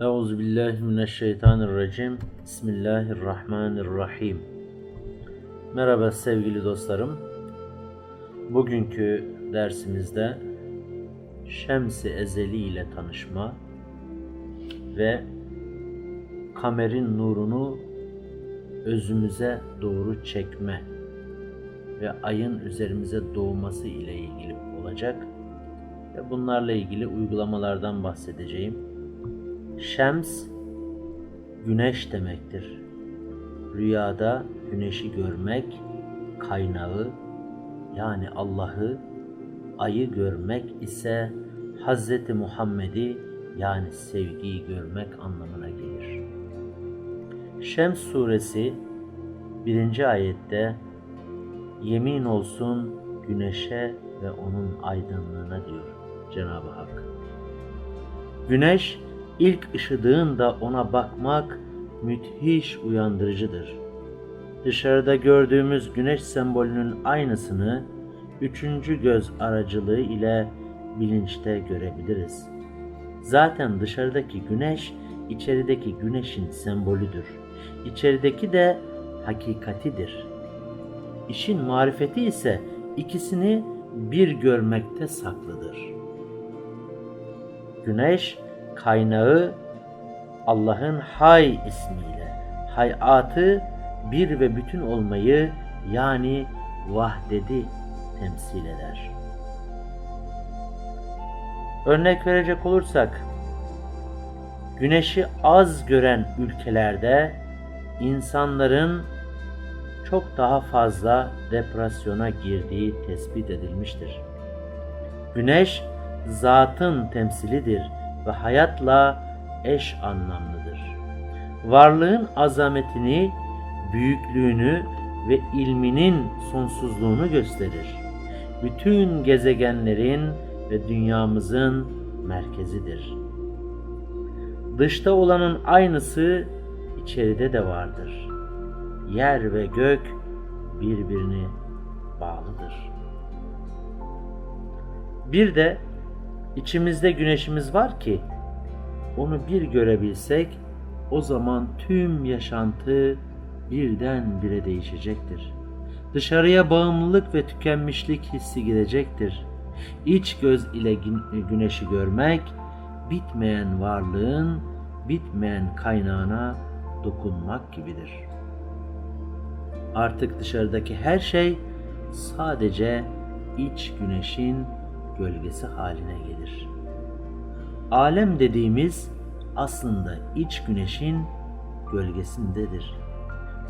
Euzu billahi mineşşeytanirracim. Bismillahirrahmanirrahim. Merhaba sevgili dostlarım. Bugünkü dersimizde Şems-i Ezeli ile tanışma ve kamerin nurunu özümüze doğru çekme ve ayın üzerimize doğması ile ilgili olacak ve bunlarla ilgili uygulamalardan bahsedeceğim. Şems güneş demektir. Rüyada güneşi görmek kaynağı yani Allah'ı, ayı görmek ise Hz. Muhammed'i yani sevgiyi görmek anlamına gelir. Şems suresi 1. ayette yemin olsun güneşe ve onun aydınlığına diyor Cenab-ı Hak. Güneş ilk ışıdığında ona bakmak müthiş uyandırıcıdır. Dışarıda gördüğümüz güneş sembolünün aynısını üçüncü göz aracılığı ile bilinçte görebiliriz. Zaten dışarıdaki güneş içerideki güneşin sembolüdür. İçerideki de hakikatidir. İşin marifeti ise ikisini bir görmekte saklıdır. Güneş kaynağı Allah'ın Hay ismiyle hayatı bir ve bütün olmayı yani vahdedi temsil eder. Örnek verecek olursak güneşi az gören ülkelerde insanların çok daha fazla depresyona girdiği tespit edilmiştir. Güneş zatın temsilidir ve hayatla eş anlamlıdır. Varlığın azametini, büyüklüğünü ve ilminin sonsuzluğunu gösterir. Bütün gezegenlerin ve dünyamızın merkezidir. Dışta olanın aynısı içeride de vardır. Yer ve gök birbirini bağlıdır. Bir de içimizde güneşimiz var ki onu bir görebilsek o zaman tüm yaşantı birden bire değişecektir. Dışarıya bağımlılık ve tükenmişlik hissi gidecektir. İç göz ile güneşi görmek bitmeyen varlığın bitmeyen kaynağına dokunmak gibidir. Artık dışarıdaki her şey sadece iç güneşin gölgesi haline gelir. Alem dediğimiz aslında iç güneşin gölgesindedir.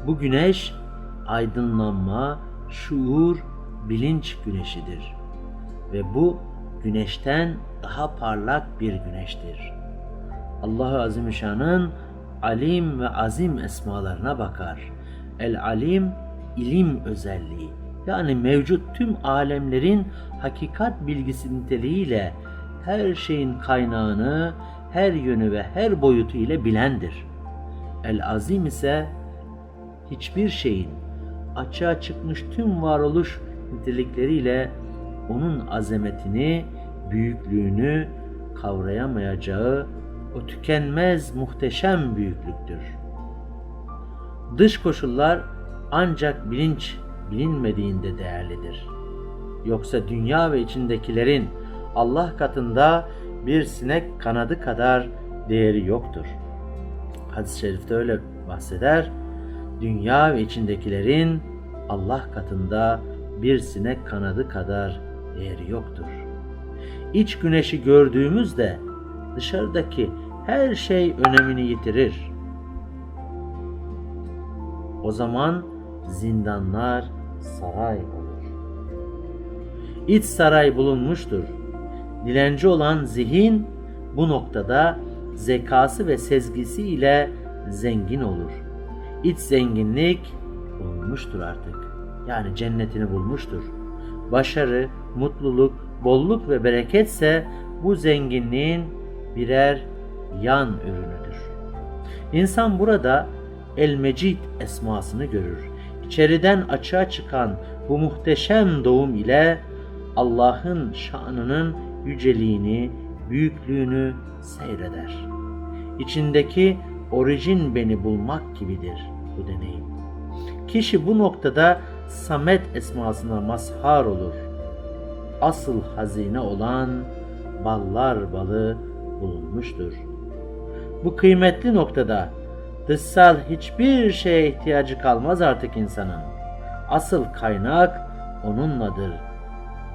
Bu güneş aydınlanma, şuur, bilinç güneşidir ve bu güneşten daha parlak bir güneştir. Allah-u Azimüşşan'ın alim ve azim esmalarına bakar. El alim ilim özelliği yani mevcut tüm alemlerin hakikat bilgisi niteliğiyle her şeyin kaynağını, her yönü ve her boyutu ile bilendir. El azim ise hiçbir şeyin açığa çıkmış tüm varoluş nitelikleriyle onun azametini, büyüklüğünü kavrayamayacağı o tükenmez muhteşem büyüklüktür. Dış koşullar ancak bilinç bilinmediğinde değerlidir. Yoksa dünya ve içindekilerin Allah katında bir sinek kanadı kadar değeri yoktur. Hadis-i şerifte öyle bahseder. Dünya ve içindekilerin Allah katında bir sinek kanadı kadar değeri yoktur. İç güneşi gördüğümüzde dışarıdaki her şey önemini yitirir. O zaman zindanlar saray olur. İç saray bulunmuştur. Dilenci olan zihin bu noktada zekası ve sezgisi ile zengin olur. İç zenginlik bulunmuştur artık. Yani cennetini bulmuştur. Başarı, mutluluk, bolluk ve bereketse bu zenginliğin birer yan ürünüdür. İnsan burada El-Mecid esmasını görür. İçeriden açığa çıkan bu muhteşem doğum ile Allah'ın şanının yüceliğini, büyüklüğünü seyreder. içindeki orijin beni bulmak gibidir bu deneyim. Kişi bu noktada Samet esmasına mazhar olur. Asıl hazine olan ballar balı bulunmuştur. Bu kıymetli noktada dışsal hiçbir şeye ihtiyacı kalmaz artık insanın. Asıl kaynak onunladır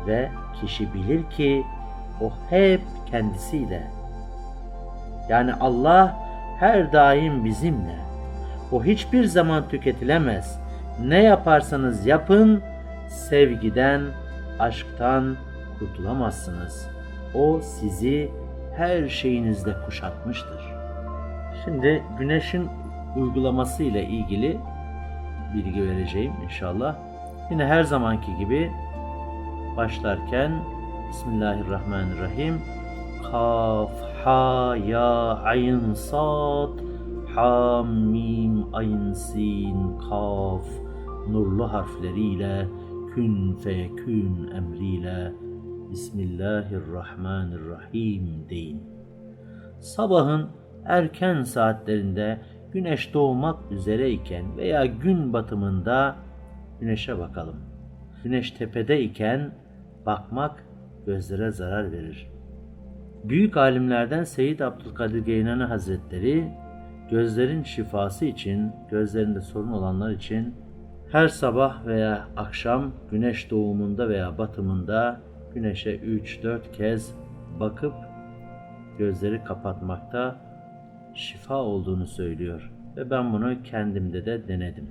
ve kişi bilir ki o hep kendisiyle. Yani Allah her daim bizimle. O hiçbir zaman tüketilemez. Ne yaparsanız yapın, sevgiden, aşktan kurtulamazsınız. O sizi her şeyinizde kuşatmıştır. Şimdi güneşin uygulaması ile ilgili bilgi vereceğim inşallah. Yine her zamanki gibi başlarken Bismillahirrahmanirrahim. Kaf, ha, ya, ayn, sad, ha, mim, ayn, sin, kaf nurlu harfleriyle kün feyekün emriyle Bismillahirrahmanirrahim deyin. Sabahın erken saatlerinde güneş doğmak üzereyken veya gün batımında güneşe bakalım. Güneş tepede iken bakmak gözlere zarar verir. Büyük alimlerden Seyyid Abdülkadir Geylani Hazretleri gözlerin şifası için, gözlerinde sorun olanlar için her sabah veya akşam güneş doğumunda veya batımında güneşe 3-4 kez bakıp gözleri kapatmakta şifa olduğunu söylüyor ve ben bunu kendimde de denedim.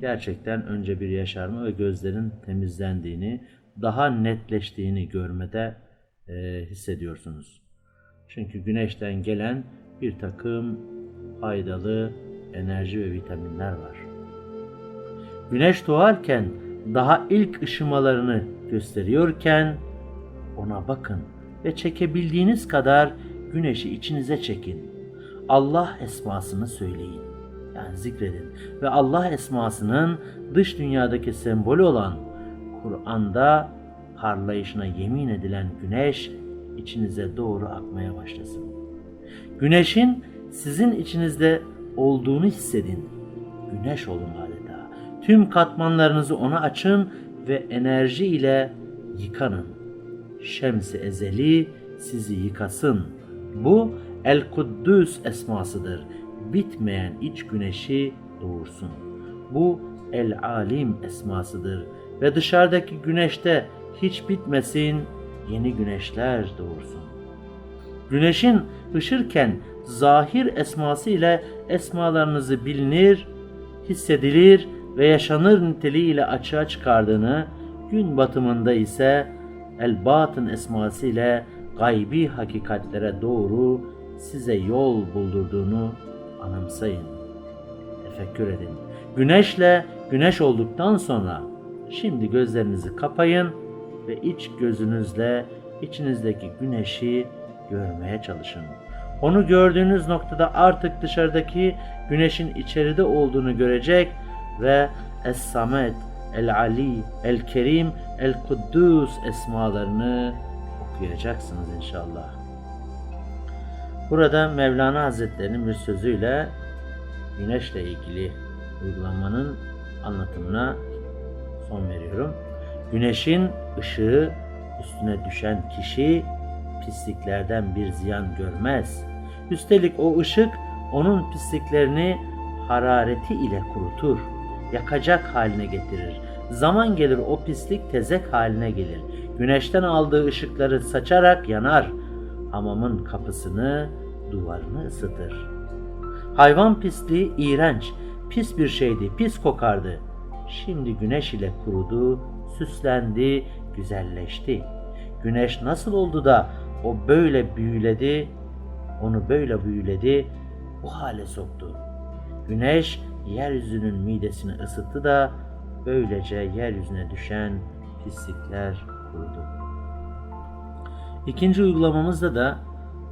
Gerçekten önce bir yaşarma ve gözlerin temizlendiğini, daha netleştiğini görmede e, hissediyorsunuz. Çünkü güneşten gelen bir takım faydalı enerji ve vitaminler var. Güneş doğarken daha ilk ışımalarını gösteriyorken ona bakın ve çekebildiğiniz kadar güneşi içinize çekin. Allah esmasını söyleyin. Yani zikredin. Ve Allah esmasının dış dünyadaki sembolü olan Kur'an'da parlayışına yemin edilen güneş içinize doğru akmaya başlasın. Güneşin sizin içinizde olduğunu hissedin. Güneş olun adeta. Tüm katmanlarınızı ona açın ve enerji ile yıkanın. Şems-i ezeli sizi yıkasın. Bu El Kuddüs esmasıdır. Bitmeyen iç güneşi doğursun. Bu El Alim esmasıdır ve dışarıdaki güneşte hiç bitmesin, yeni güneşler doğursun. Güneşin ışırken zahir esması ile esmalarınızı bilinir, hissedilir ve yaşanır niteliğiyle açığa çıkardığını, gün batımında ise el batın esması ile gaybi hakikatlere doğru size yol buldurduğunu anımsayın. Tefekkür edin. Güneşle güneş olduktan sonra şimdi gözlerinizi kapayın ve iç gözünüzle içinizdeki güneşi görmeye çalışın. Onu gördüğünüz noktada artık dışarıdaki güneşin içeride olduğunu görecek ve Es-Samet, El-Ali, El-Kerim, El-Kuddus esmalarını okuyacaksınız inşallah. Burada Mevlana Hazretleri'nin bir sözüyle güneşle ilgili uygulamanın anlatımına son veriyorum. Güneşin ışığı üstüne düşen kişi pisliklerden bir ziyan görmez. Üstelik o ışık onun pisliklerini harareti ile kurutur, yakacak haline getirir. Zaman gelir o pislik tezek haline gelir. Güneşten aldığı ışıkları saçarak yanar. Hamamın kapısını, duvarını ısıtır. Hayvan pisliği iğrenç, pis bir şeydi, pis kokardı. Şimdi güneş ile kurudu, süslendi, güzelleşti. Güneş nasıl oldu da o böyle büyüledi, onu böyle büyüledi, bu hale soktu. Güneş yeryüzünün midesini ısıttı da böylece yeryüzüne düşen pislikler kurudu. İkinci uygulamamızda da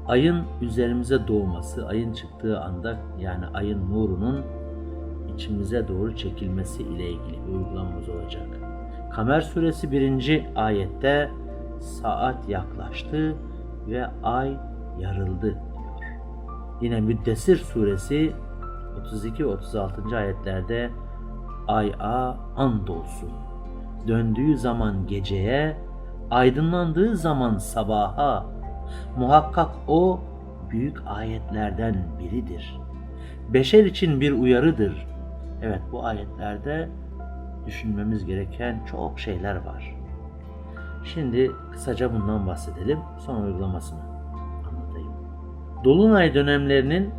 ayın üzerimize doğması, ayın çıktığı anda yani ayın nurunun içimize doğru çekilmesi ile ilgili bir uygulamamız olacak. Kamer suresi 1. ayette saat yaklaştı ve ay yarıldı diyor. Yine Müddessir suresi 32 ve 36. ayetlerde ay'a andolsun. Döndüğü zaman geceye, aydınlandığı zaman sabaha. Muhakkak o büyük ayetlerden biridir. Beşer için bir uyarıdır. Evet bu ayetlerde düşünmemiz gereken çok şeyler var. Şimdi kısaca bundan bahsedelim. Sonra uygulamasını anlatayım. Dolunay dönemlerinin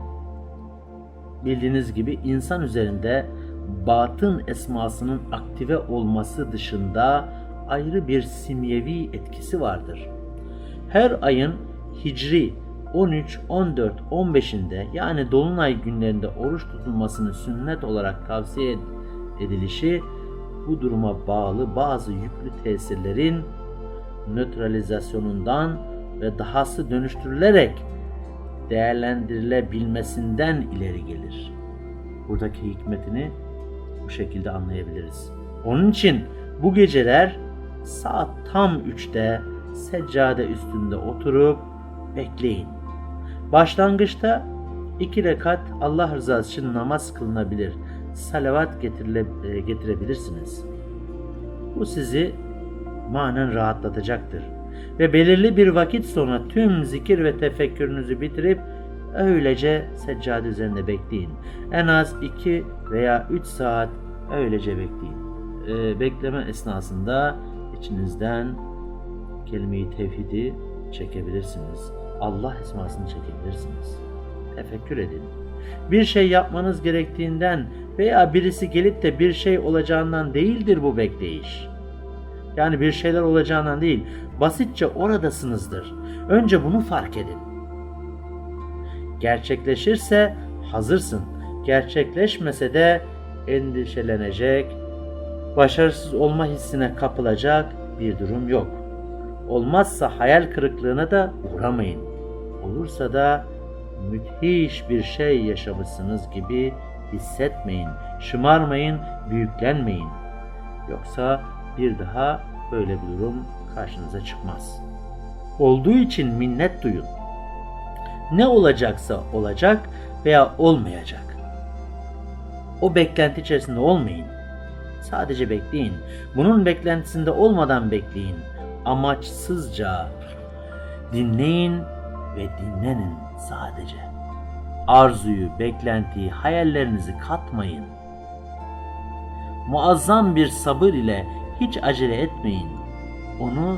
bildiğiniz gibi insan üzerinde batın esmasının aktive olması dışında ayrı bir simyevi etkisi vardır. Her ayın hicri 13, 14, 15'inde yani dolunay günlerinde oruç tutulmasını sünnet olarak tavsiye edilişi bu duruma bağlı bazı yüklü tesirlerin nötralizasyonundan ve dahası dönüştürülerek değerlendirilebilmesinden ileri gelir. Buradaki hikmetini bu şekilde anlayabiliriz. Onun için bu geceler saat tam 3'te seccade üstünde oturup bekleyin. Başlangıçta iki rekat Allah rızası için namaz kılınabilir. Salavat getirile, e, getirebilirsiniz. Bu sizi manen rahatlatacaktır. Ve belirli bir vakit sonra tüm zikir ve tefekkürünüzü bitirip öylece seccade üzerinde bekleyin. En az 2 veya 3 saat öylece bekleyin. Ee, bekleme esnasında içinizden kelime-i tevhidi çekebilirsiniz. Allah esmasını çekebilirsiniz. Tefekkür edin. Bir şey yapmanız gerektiğinden veya birisi gelip de bir şey olacağından değildir bu bekleyiş. Yani bir şeyler olacağından değil, basitçe oradasınızdır. Önce bunu fark edin. Gerçekleşirse hazırsın. Gerçekleşmese de endişelenecek, başarısız olma hissine kapılacak bir durum yok. Olmazsa hayal kırıklığına da uğramayın. Olursa da müthiş bir şey yaşamışsınız gibi hissetmeyin, şımarmayın, büyüklenmeyin. Yoksa bir daha böyle bir durum karşınıza çıkmaz. Olduğu için minnet duyun. Ne olacaksa olacak veya olmayacak. O beklenti içerisinde olmayın. Sadece bekleyin. Bunun beklentisinde olmadan bekleyin. Amaçsızca dinleyin ve dinlenin sadece. Arzuyu, beklentiyi, hayallerinizi katmayın. Muazzam bir sabır ile hiç acele etmeyin. Onu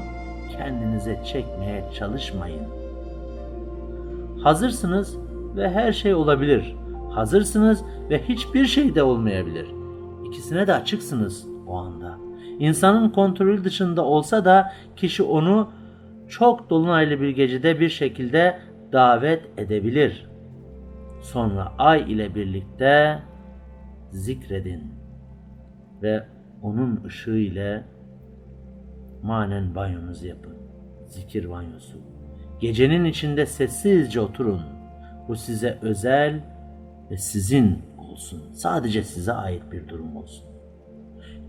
kendinize çekmeye çalışmayın. Hazırsınız ve her şey olabilir. Hazırsınız ve hiçbir şey de olmayabilir. İkisine de açıksınız o anda. İnsanın kontrolü dışında olsa da kişi onu çok dolunaylı bir gecede bir şekilde davet edebilir. Sonra ay ile birlikte zikredin ve onun ışığı ile manen banyonuzu yapın. Zikir banyosu. Gecenin içinde sessizce oturun. Bu size özel ve sizin olsun. Sadece size ait bir durum olsun.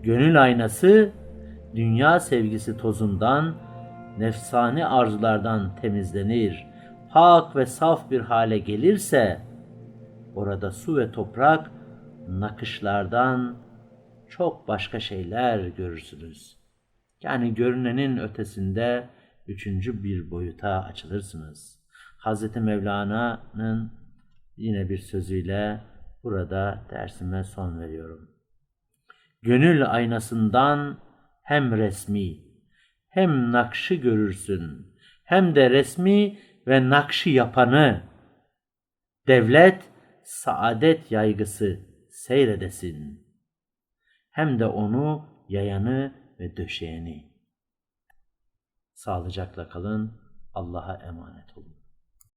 Gönül aynası dünya sevgisi tozundan, nefsani arzulardan temizlenir. Pak ve saf bir hale gelirse orada su ve toprak nakışlardan çok başka şeyler görürsünüz. Yani görünenin ötesinde üçüncü bir boyuta açılırsınız. Hz. Mevlana'nın yine bir sözüyle burada dersime son veriyorum. Gönül aynasından hem resmi hem nakşı görürsün hem de resmi ve nakşı yapanı devlet saadet yaygısı seyredesin. Hem de onu yayanı ve döşeyeni. Sağlıcakla kalın. Allah'a emanet olun.